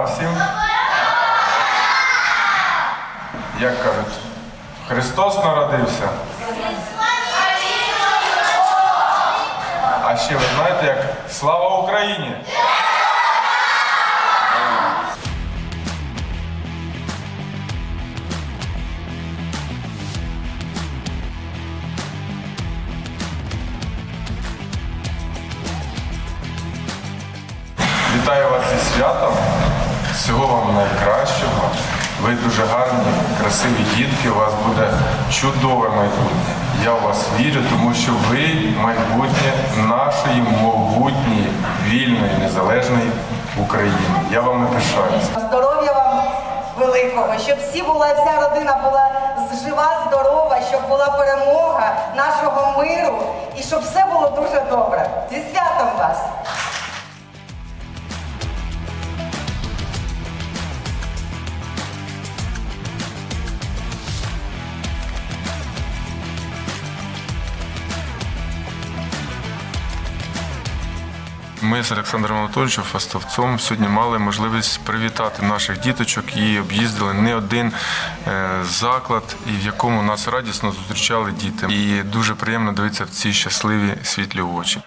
градусів. Як кажуть, Христос народився. А ще ви знаєте, як слава Україні! Вітаю вас зі святом. Вам. Ви дуже гарні, красиві дітки. У вас буде чудове майбутнє. Я в вас вірю, тому що ви майбутнє нашої могутньої, вільної, незалежної України. Я вами пишаюся. Здоров'я вам великого, щоб всі була, вся родина була жива, здорова, щоб була перемога нашого миру і щоб все було дуже добре. Ми з Олександром Анатольовичем Фастовцом сьогодні мали можливість привітати наших діточок і об'їздили не один е, заклад, і в якому нас радісно зустрічали діти. І дуже приємно дивитися в ці щасливі світлі очі.